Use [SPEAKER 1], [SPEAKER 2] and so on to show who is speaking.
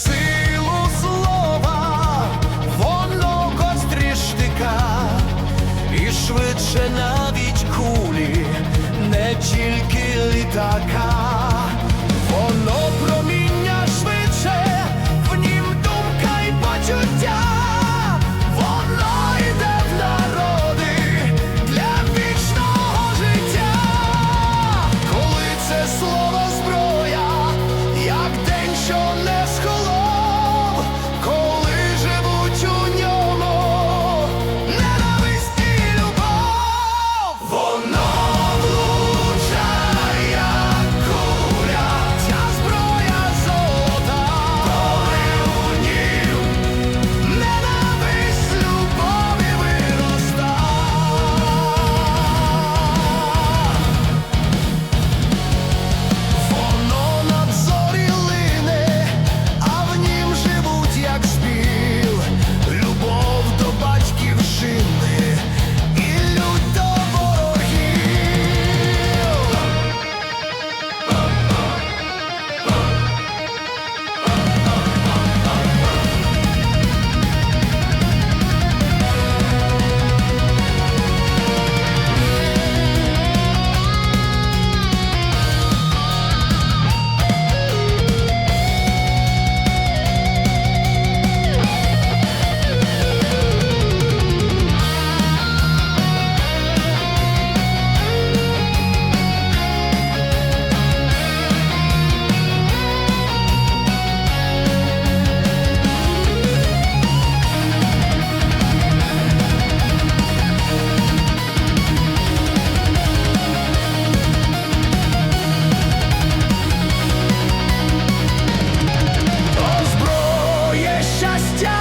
[SPEAKER 1] силу слова, воно кострішника, і швидше навіть кулі, не тільки літака. Stop.